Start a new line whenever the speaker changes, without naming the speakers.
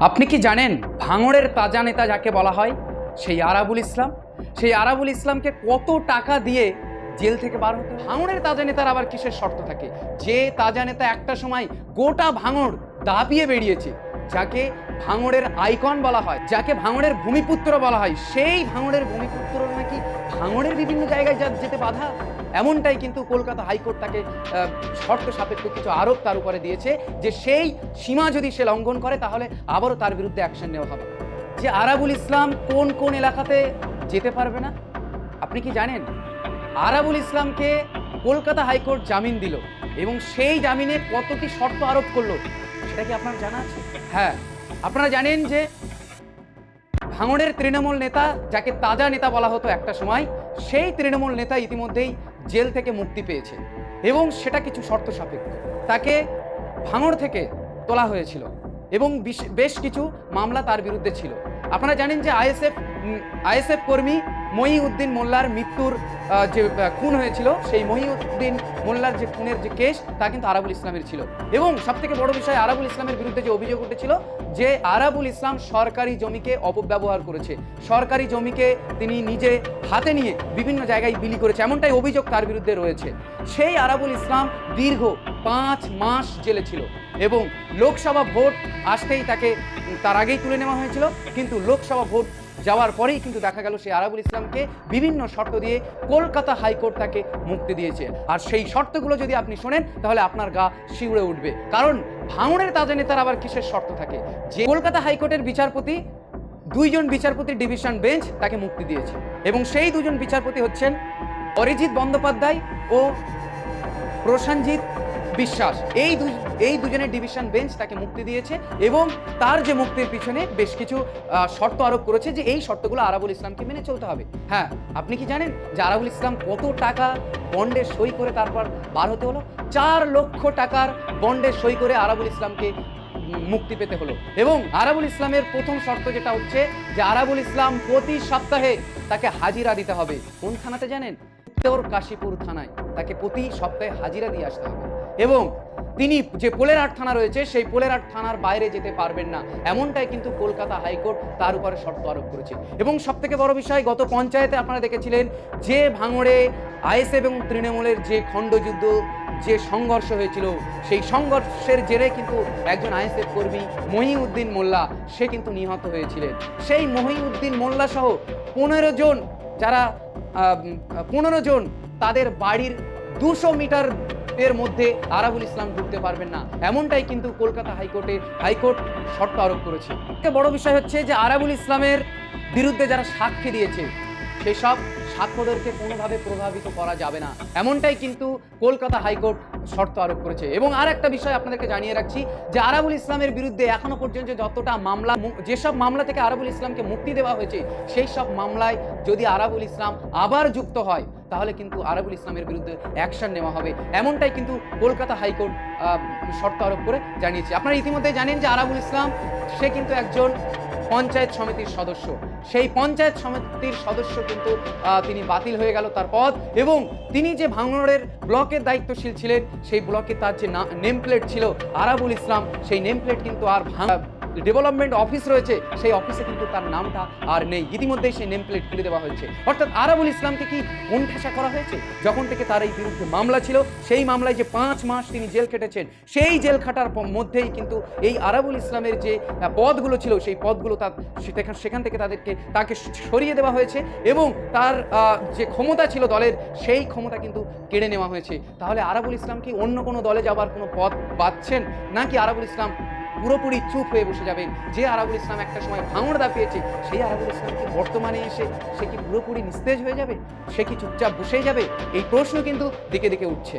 আপনি কি জানেন ভাঙড়ের তাজা নেতা যাকে বলা হয়? সেই আরাবুল ইসলাম? সেই আরাবুল ইসলামকে কত টাকা দিয়ে জেল থেকে বার হতে? ভাঙড়ের তাজা নেতার আবার কিসের শর্ত থাকে? যে তাজা নেতা একটা সময় গোটা ভাঙড় দাবিয়ে বেরিয়েছে যাকে ভাঙড়ের আইকন বলা হয়, যাকে ভাঙড়ের ভূমিপুত্র বলা হয়। সেই ভাঙড়ের ভূমিপুত্র নাকি ভাঙড়ের বিভিন্ন জায়গায় যা যেতে বাধা? এমনটাই কিন্তু কলকাতা হাইকোর্ট তাকে শর্ত সাপেক্ষ কিছু আরোপ তার উপরে দিয়েছে যে সেই সীমা যদি সে লঙ্ঘন করে, তাহলে আবারও তার বিরুদ্ধে অ্যাকশন নেওয়া হবে। যে আরাবুল ইসলাম কোন কোন এলাকাতে যেতে পারবে না? আপনি কি জানেন? আরাবুল ইসলামকে কলকাতা হাইকোর্ট জামিন দিল এবং সেই জামিনে কতটি শর্ত আরোপ করল, সেটা কি আপনার জানা আছে? হ্যাঁ। আপনারা জানেন যে ভাঙড়ের তৃণমূল নেতা, যাকে তাজা নেতা বলা হতো একটা সময়, সেই তৃণমূল নেতা ইতিমধ্যেই জেল থেকে মুক্তি পেয়েছে। এবং সেটা কিছু শর্ত সাপেক্ষ। তাকে ভাঙড় থেকে তোলা হয়েছিল এবং বেশ কিছু মামলা তার বিরুদ্ধে ছিল। আপনারা জানেন যে আইএসএফ আইএসএফ কর্মী মহিউদ্দিন মোল্লার মৃত্যুর যে খুন হয়েছিল, সেই মহিউদ্দিন মোল্লার যে খুনের যে কেস, তা কিন্তু আরাবুল ইসলামের ছিল। এবং সবথেকে বড় বিষয়, আরাবুল ইসলামের বিরুদ্ধে যে অভিযোগ উঠেছিল, যে আরাবুল ইসলাম সরকারি জমিকে অপব্যবহার করেছে। সরকারি জমিকে তিনি নিজে হাতে নিয়ে বিভিন্ন জায়গায় বিলি করেছে, এমনটাই অভিযোগ তার বিরুদ্ধে রয়েছে। সেই আরাবুল ইসলাম দীর্ঘ পাঁচ মাস জেলে ছিল এবং লোকসভা ভোট আসতেই তাকে, তার আগেই তুলে নেওয়া হয়েছিল, কিন্তু লোকসভা ভোট যাওয়ার পরেই কিন্তু দেখা গেল সেই আরাবুল ইসলামকে বিভিন্ন শর্ত দিয়ে কলকাতা হাইকোর্ট তাকে মুক্তি দিয়েছে। আর সেই শর্তগুলো যদি আপনি শোনেন, তাহলে আপনার গা শিউড়ে উঠবে। কারণ ভাঙড়ের তাজা নেতার আবার কিসের শর্ত থাকে? যে কলকাতা হাইকোর্টের বিচারপতি, দুইজন বিচারপতির ডিভিশন বেঞ্চ তাকে মুক্তি দিয়েছে। এবং সেই দুজন বিচারপতি হচ্ছেন অরিজিৎ বন্দ্যোপাধ্যায় ও প্রসেনজিৎ বিশ্বাস। এই এই দুজনের ডিভিশন বেঞ্চ তাকে মুক্তি দিয়েছে এবং তার যে মুক্তির পিছনে বেশ কিছু শর্ত আরোপ করেছে যে এই শর্তগুলো আরাবুল ইসলামকে মেনে চলতে হবে। হ্যাঁ আপনি কি জানেন যে আরাবুল ইসলাম কত টাকা বন্ডে সই করে তারপর বার হতে হলো? চার লক্ষ টাকার বন্ডে সই করে আরাবুল ইসলামকে মুক্তি পেতে হলো। এবং আরাবুল ইসলামের প্রথম শর্ত যেটা হচ্ছে যে আরাবুল ইসলাম প্রতি সপ্তাহে তাকে হাজিরা দিতে হবে। কোন থানাতে জানেন? উত্তর কাশীপুর থানায় তাকে প্রতি সপ্তাহে হাজিরা দিয়ে আসতে হবে। এবং তিনি যে পোলেরহাট থানা রয়েছে, সেই পোলেরহাট থানার বাইরে যেতে পারবেন না। এমনটাই কিন্তু কলকাতা হাইকোর্ট তার উপরে শর্ত আরোপ করেছে। এবং সবথেকে বড় বিষয়, গত পঞ্চায়েতে আপনারা দেখেছিলেন যে ভাঙড়ে আইএসএফ এবং তৃণমূলের যে খণ্ডযুদ্ধ, যে সংঘর্ষ হয়েছিল, সেই সংঘর্ষের জেরে কিন্তু একজন আইএসএফ কর্মী, মহিউদ্দিন মোল্লা, সে কিন্তু নিহত হয়েছিলেন। সেই মহিউদ্দিন মোল্লা সহ পনেরো জন যারা পনেরো জন তাদের বাড়ির দুশো মিটার এর মধ্যে আরাবুল ইসলাম ঢুকতে পারবেন না। এমনটাই কিন্তু কলকাতা হাইকোর্টে, হাইকোর্ট শর্ত আরোপ করেছে। বড় বিষয় হচ্ছে যে আরাবুল ইসলামের বিরুদ্ধে যারা সাক্ষী দিয়েছে সেসব সাক্ষ্যদেরকে কোনোভাবে প্রভাবিত করা যাবে না। এমনটাই কিন্তু কলকাতা হাইকোর্ট শর্ত আরোপ করেছে। এবং আর একটা বিষয় আপনাদেরকে জানিয়ে রাখছি যে আরাবুল ইসলামের বিরুদ্ধে এখনও পর্যন্ত যতটা মামলা যেসব মামলা থেকে আরাবুল ইসলামকে মুক্তি দেওয়া হয়েছে, সেই সব মামলায় যদি আরাবুল ইসলাম আবার যুক্ত হয়, তাহলে কিন্তু আরাবুল ইসলামের বিরুদ্ধে অ্যাকশন নেওয়া হবে। এমনটাই কিন্তু কলকাতা হাইকোর্ট শর্ত আরোপ করে জানিয়েছে। আপনারা ইতিমধ্যে জানেন যে আরাবুল ইসলাম, সে কিন্তু একজন পঞ্চায়েত সমিতির সদস্য। সেই পঞ্চায়েত সমিতির সদস্য কিন্তু তিনি বাতিল হয়ে গেল তার পদ এবং তিনি যে ভাঙড়ের ব্লকের দায়িত্বশীল ছিলেন, সেই ব্লকে তার যে নেম প্লেট ছিল আরাবুল ইসলাম, সেই নেম প্লেট কিন্তু আর ভাঙা ডেভেলপমেন্ট অফিস রয়েছে, সেই অফিসে কিন্তু তার নামটা আর নেই। ইতিমধ্যেই সেই নেম প্লেট খুলে দেওয়া হয়েছে। অর্থাৎ আরাবুল ইসলামকে কি কোণঠাসা করা হয়েছে? যখন থেকে তার এই বিরুদ্ধে মামলা ছিল, সেই মামলায় যে পাঁচ মাস তিনি জেল খেটেছেন, সেই জেল খাটার মধ্যেই কিন্তু এই আরাবুল ইসলামের যে পদগুলো ছিল, সেই পদগুলো তার সেখান- সেখান থেকে তাদেরকে, তাকে সরিয়ে দেওয়া হয়েছে এবং তার যে ক্ষমতা ছিল দলের, সেই ক্ষমতা কিন্তু কেড়ে নেওয়া হয়েছে। তাহলে আরাবুল ইসলাম কি অন্য কোনো দলে যাবার কোনো পথ পাচ্ছেন? নাকি আরাবুল ইসলাম পুরোপুরি চুপ হয়ে বসে যাবেন যে আরাবুল ইসলাম একটা সময় ভাঙড় দাপিয়েছে, সেই আরাবুল ইসলাম কি বর্তমানে এসে সে কি পুরোপুরি নিস্তেজ হয়ে যাবে? সে কি চুপচাপ বসেই যাবে? এই প্রশ্ন কিন্তু দিকে দিকে উঠছে।